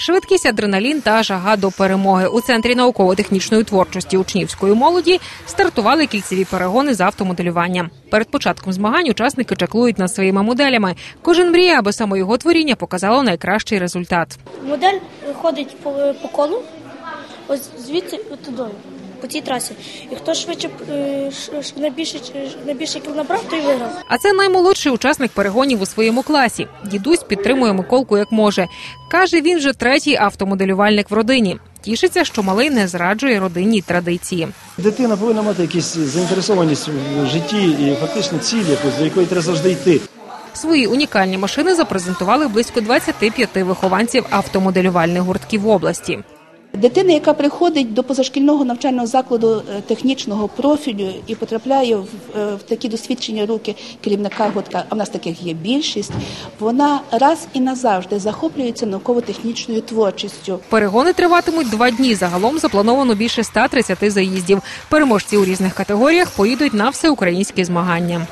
Швидкість, адреналін та жага до перемоги у центрі науково-технічної творчості учнівської молоді стартували кільцеві перегони з автомоделювання. Перед початком змагань учасники чаклують над своїми моделями. Кожен мріє, аби саме його творіння показало найкращий результат. Модель ходить по, по колу, ось звідси туди, по цій трасі. І хто швидше е, найбільше, найбільше кіл набрав, той виграв. А це наймолодший учасник перегонів у своєму класі. Дідусь підтримує Миколку як може. Каже, він вже третій автомоделювальник в родині. Тішиться, що малий не зраджує родинній традиції. Дитина повинна мати якусь заінтересованість в житті і фактично ціль якусь, до якої треба завжди йти. Свої унікальні машини запрезентували близько 25 вихованців автомоделювальних гуртків області. Дитина, яка приходить до позашкільного навчального закладу е, технічного профілю і потрапляє в, е, в такі досвідчені руки керівника гуртка, а в нас таких є більшість, вона раз і назавжди захоплюється науково-технічною творчістю. Перегони триватимуть два дні. Загалом заплановано більше 130 заїздів. Переможці у різних категоріях поїдуть на всеукраїнські змагання.